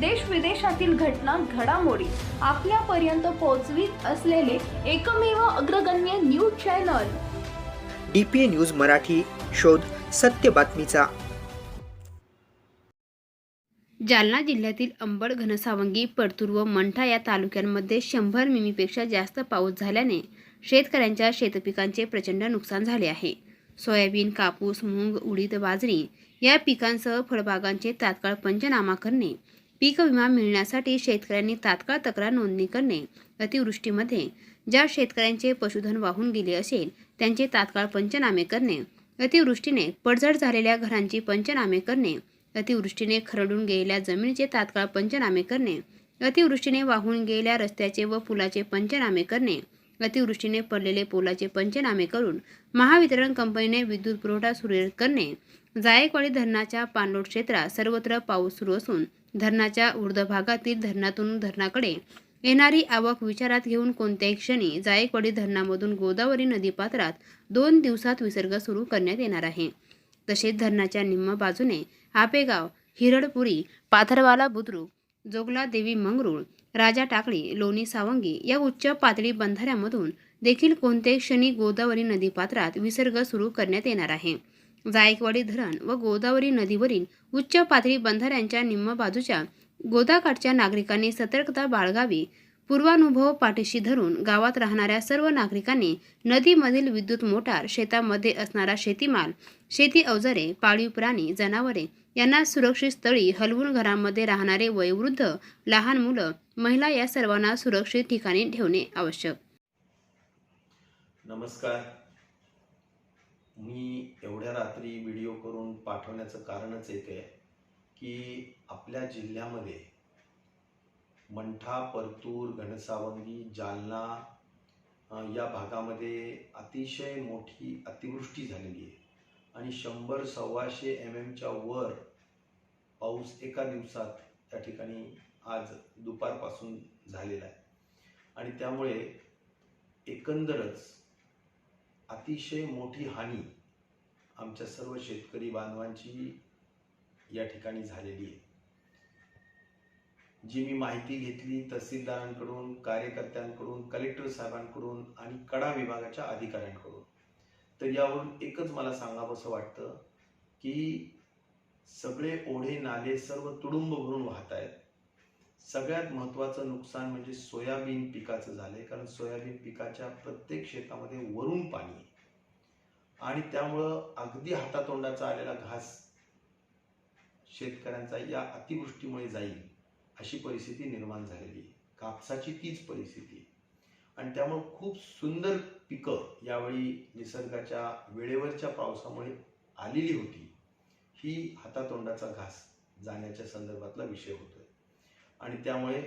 देश विदेशातील घटना घडामोडी आपल्यापर्यंत पोहोचवीत असलेले एकमेव अग्रगण्य news channel. D P A news Marathi शोध सत्य बातमीचा. जालना जिल्ह्यातील अंबड घनसावंगी परतूर व मंठा या तालुक्यांमध्ये शंभर मिमीपेक्षा जास्त पाऊस झाल्याने शेतकऱ्यांच्या शेतपिकांचे प्रचंड नुकसान झाले आहे. सोयाबीन कापूस मूग उडीद बाजरी या पिकांसह फळबागांचे तात्काळ पंचनामा करणे पीक विमा मिळण्यासाठी शेतकऱ्यांनी तात्काळ तक्रार नोंदणी करणे अतिवृष्टीमध्ये. ज्या शेतकऱ्यांचे पशुधन वाहून गेले असेल त्यांचे तात्काळ पंचनामे करणे अतिवृष्टीने पडझड झालेल्या घरांची पंचनामे करणे अतिवृष्टीने खरडून गेलेल्या जमिनीचे तात्काळ पंचनामे करणे अतिवृष्टीने वाहून गेलेल्या रस्त्याचे व पुलाचे पंचनामे करणे अतिवृष्टीने पडलेले पोलाचे पंचनामे करून महावितरण कंपनीने विद्युत पुरवठा सुरळीत करणे. जायकवाडी धरणाच्या पाणलोट क्षेत्रात सर्वत्र पाऊस सुरू असून धरणाच्या ऊर्ध्व भागातील धरणातून धरणाकडे येणारी आवक विचारात घेऊन कोणत्याही क्षणी जायकवाडी धरणामधून गोदावरी नदीपात्रात दोन दिवसात विसर्ग सुरू करण्यात येणार आहे. तसेच धरणाच्या निम्म बाजूने आपेगाव हिरडपुरी पाथरवाला बुद्रुक जोगला देवी मंगरूळ राजा टाकळी लोणी सावंगी या उच्च पातळी बंधाऱ्यामधून देखील कोणत्याही क्षणी गोदावरी नदीपात्रात विसर्ग सुरू करण्यात येणार आहे. जायकवाडी धरण व गोदावरी नदीवरील उच्च पातळी बंधाऱ्यांच्या निम्म बाजूच्या गोदाकाठच्या नागरिकांनी सतर्कता बाळगावी पूर्वानुभव पाठीशी धरून गावात राहणाऱ्या सर्व नागरिकांनी नदीमधील विद्युत मोटार शेतामध्ये असणारा शेतीमाल शेती अवजारे पाळीव प्राणी जनावरे यांना सुरक्षित स्थळी हलवून घरांमध्ये राहणारे वयोवृद्ध लहान मुलं महिला या सर्वांना सुरक्षित ठिकाणी ठेवणे आवश्यक. नमस्कार. मी एवढ्या रात्री व्हिडिओ करून पाठवण्याचं कारणच येते की आपल्या जिल्ह्यामध्ये मंठा परतूर घनसावंगी जालना या भागामध्ये अतिशय मोठी अतिवृष्टी झालेली आहे. आणि शंभर सव्वाशे एम एमच्या वर पाऊस एका दिवसात त्या ठिकाणी आज दुपारपासून झालेला आहे. आणि त्यामुळे एकंदरच अतिशय मोठी हानी आमच्या सर्व शेतकरी बांधवांची या ठिकाणी झालेली आहे. जी मी माहिती घेतली तहसीलदारांकडून कार्यकर्त्यांकडून कलेक्टर साहेबांकडून आणि कडा विभागाच्या अधिकाऱ्यांकडून. तर यावरून एकच मला सांगावंसं वाटतं की सगळे ओढे नाले सर्व तुडुंब भरून वाहत आहेत सगळ्यात महत्त्वाचं नुकसान म्हणजे सोयाबीन पिकाचं झालंय कारण सोयाबीन पिकाच्या प्रत्येक शेतामध्ये वरून पाणी आहे. आणि त्यामुळं अगदी हातातोंडाचा आलेला घास शेतकऱ्यांचा या अतिवृष्टीमुळे जाईल अशी परिस्थिती निर्माण झालेली आहे. कापसाची तीच परिस्थिती आहे. आणि त्यामुळं खूप सुंदर पिकं यावेळी निसर्गाच्या वेळेवरच्या पावसामुळे आलेली होती. ही हातातोंडाचा घास जाण्याच्या संदर्भातला विषय होतोय. आणि त्यामुळे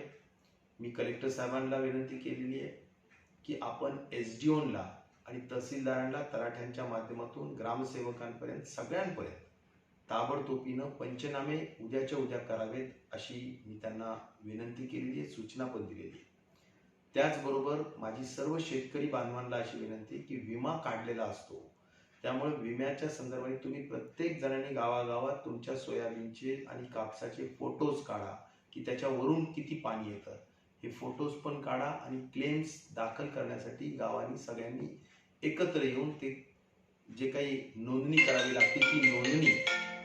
मी कलेक्टर साहेबांना विनंती केलेली आहे की आपण एस डी ओनला आणि तहसीलदारांना तलाठ्यांच्या माध्यमातून ग्रामसेवकांपर्यंत सगळ्यांपर्यंत ताबडतोबीनं पंचनामे उद्याच्या उद्या करावेत अशी मी त्यांना विनंती केलेली आहे सूचना पण दिलेली आहे. त्याचबरोबर माझी सर्व शेतकरी बांधवांना अशी विनंती की विमा काढलेला असतो. त्यामुळे विम्याच्या संदर्भाने तुम्ही प्रत्येक जणांनी गावागावात तुमच्या सोयाबीनचे आणि कापसाचे फोटोज काढा. की त्याच्यावरून किती पाणी येतं. हे फोटोज पण काढा आणि क्लेम्स दाखल करण्यासाठी गावांनी सगळ्यांनी एकत्र येऊन ते जे काही नोंदणी करावी लागते ती नोंदणी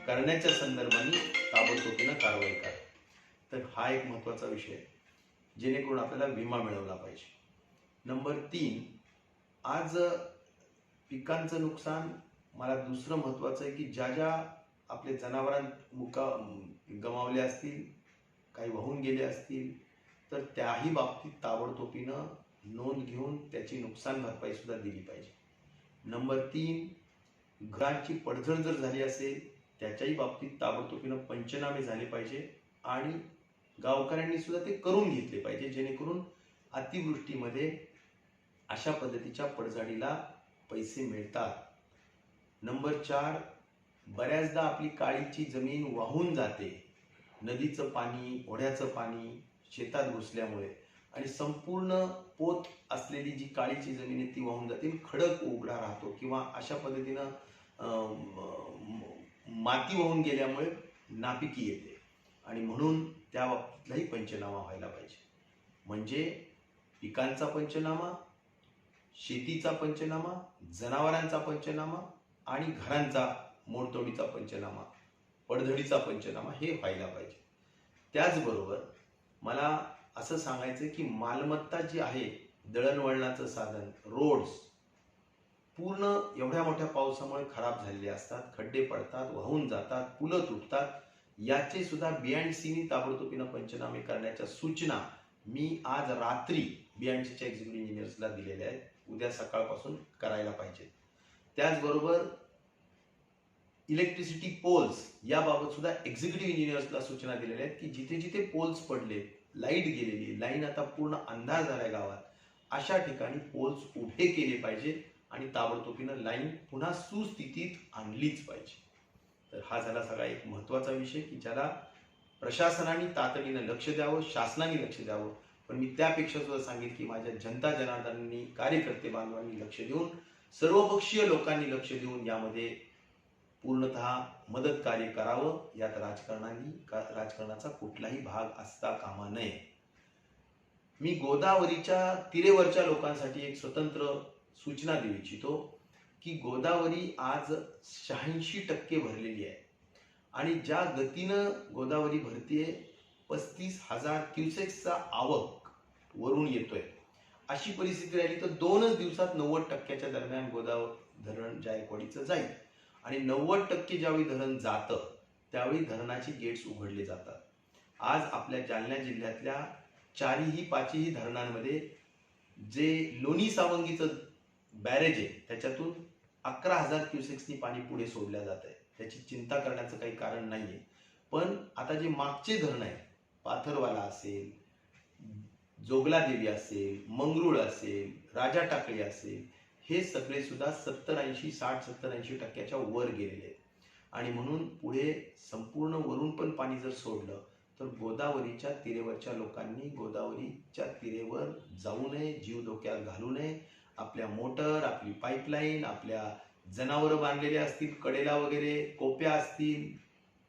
करण्याच्या संदर्भाने ताबडतोबीनं कारवाई करा. तर हा एक महत्त्वाचा विषय आहे जेणेकरून आपल्याला विमा मिळवला पाहिजे. नंबर तीन आज पिकांचं नुकसान मला दुसरं महत्त्वाचं आहे की ज्या ज्या आपले जनावरां मुका गमावले असतील काही वाहून गेले असतील तर त्याही बाबतीत ताबडतोबीनं नोंद घेऊन त्याची नुकसान भरपाई सुद्धा दिली पाहिजे. नंबर तीन घरांची पडझड जर झाली असेल त्याच्याही बाबतीत ताबडतोबीनं पंचनामे झाले पाहिजे आणि गावकऱ्यांनी सुद्धा ते करून घेतले पाहिजे जेणेकरून अतिवृष्टीमध्ये अशा पद्धतीच्या पडझडीला पैसे मिळतात. नंबर चार बऱ्याचदा आपली काळीची जमीन वाहून जाते. नदीचं पाणी ओढ्याचं पाणी शेतात घुसल्यामुळे आणि संपूर्ण पोत असलेली जी काळीची जमीन आहे ती वाहून जाते आणि खडक उघडा राहतो किंवा अशा पद्धतीनं माती वाहून गेल्यामुळे नापिकी येते. आणि म्हणून त्या बाबतीतलाही पंचनामा व्हायला पाहिजे. म्हणजे पिकांचा पंचनामा शेतीचा पंचनामा जनावरांचा पंचनामा आणि घरांचा मोडतोडीचा पंचनामा. पडधडीचा पंचनामा हे व्हायला पाहिजे. त्याचबरोबर मला असं सांगायचं की मालमत्ता जी आहे दळणवळणाचं साधन रोड्स पूर्ण एवढ्या मोठ्या पावसामुळे खराब झालेले असतात खड्डे पडतात वाहून जातात पुलं तुटतात याचे सुद्धा बी अँड सीनी ताबडतोबीनं पंचनामे करण्याच्या सूचना मी आज रात्री बी अँड सीच्या एक्झिक्युटिव्ह इंजिनियर्सला दिलेल्या आहेत. उद्या सकाळपासून करायला पाहिजे त्याचबरोबर इलेक्ट्रिसिटी पोल्स याबाबत सुद्धा एक्झिक्युटिव्ह इंजिनियर्सला सूचना दिलेल्या आहेत की जिथे जिथे पोल्स पडले लाइट गेलेली लाईन आता पूर्ण अंधार झालाय गावात अशा ठिकाणी पोल्स उभे केले पाहिजे आणि ताबडतोबीनं लाईन पुन्हा सुस्थितीत आणलीच पाहिजे. तर हा झाला सगळा एक महत्त्वाचा विषय की ज्याला प्रशासनाने तातडीनं लक्ष द्यावं शासनाने लक्ष द्यावं. पण मी त्यापेक्षा सुद्धा सांगेन की माझ्या जनता जनार्दनांनी कार्यकर्ते बांधवांनी लक्ष देऊन सर्वपक्षीय लोकांनी लक्ष देऊन यामध्ये पूर्णतः मदत कार्य करावं यात राजकारणाने राजकारणाचा कुठलाही भाग असता कामा नये. मी गोदावरीच्या तिरेवरच्या लोकांसाठी एक स्वतंत्र सूचना देऊ इच्छितो की गोदावरी आज शहाऐंशी टक्के भरलेली आहे. आणि ज्या गतीनं गोदावरी भरतीये पस्तीस हजार क्युसेक्सचा आवक वरून येतोय. अशी परिस्थिती राहिली तर दोनच दिवसात नव्वद टक्क्याच्या दरम्यान गोदावरी धरण जायकवाडीचं जाईल. आणि नव्वद टक्के ज्यावेळी धरण जातं त्यावेळी धरणाची गेट्स उघडले जातात. आज आपल्या जालना जिल्ह्यातल्या चारही पाचही धरणांमध्ये जे लोणी सावंगीचं बॅरेज आहे त्याच्यातून अकरा हजार क्युसेक्सनी पाणी पुढे सोडल्या जात आहे. त्याची चिंता करण्याचं काही कारण नाही आहे पण आता जे मागचे धरण आहे पाथरवाला असेल जोगला देवी असेल मंगरुळ असेल राजा टाकळी असेल हे सगळे सुद्धा सत्तर ऐंशी साठ सत्तर ऐंशी टक्क्याच्या वर गेलेले. आहेत आणि म्हणून पुढे संपूर्ण वरून पण पाणी जर सोडलं तर गोदावरीच्या तिरेवरच्या लोकांनी गोदावरीच्या तिरेवर जाऊ नये जीव धोक्यात घालू नये. आपल्या मोटर आपली पाईपलाईन आपल्या जनावरं बांधलेले असतील कडेला वगैरे कोप्या असतील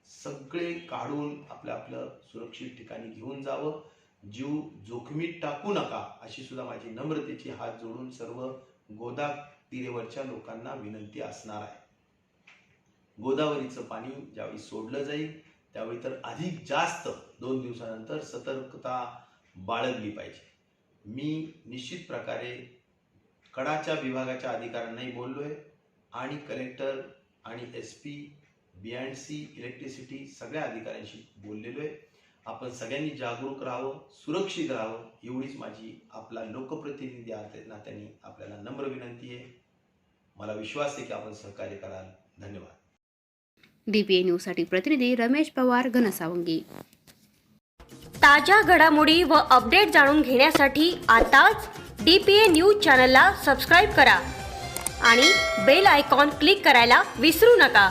सगळे काढून आपलं आपलं सुरक्षित ठिकाणी घेऊन जावं. जीव जोखमीत टाकू नका अशी सुद्धा माझी नम्रतेची हात जोडून सर्व गोदा तिरेवरच्या लोकांना विनंती असणार आहे. गोदावरीचं पाणी ज्यावेळी सोडलं जाईल त्यावेळी तर अधिक जास्त दोन दिवसानंतर सतर्कता बाळगली पाहिजे. मी निश्चित प्रकारे कडाच्या विभागाच्या अधिकाऱ्यांनाही आहे आणि कलेक्टर आणि S P B and C electricity सगळ्या अधिकाऱ्यांशी बोललेलो आहे आपण सगळ्यांनी जागरूक राहावं सुरक्षित राहावं एवढीच माझी आपला लोकप्रतिनिधी आहे नात्याने आपल्याला नम्र विनंती आहे. मला विश्वास आहे की आपण सहकार्य कराल. धन्यवाद. डीपीए न्यूजसाठी प्रतिनिधी रमेश पवार घनसावंगी. ताज्या घडामोडी व अपडेट जाणून घेण्यासाठी आताच डी पी ए न्यूज चॅनलला सबस्क्राईब करा आणि बेल आयकॉन क्लिक करायला विसरू नका.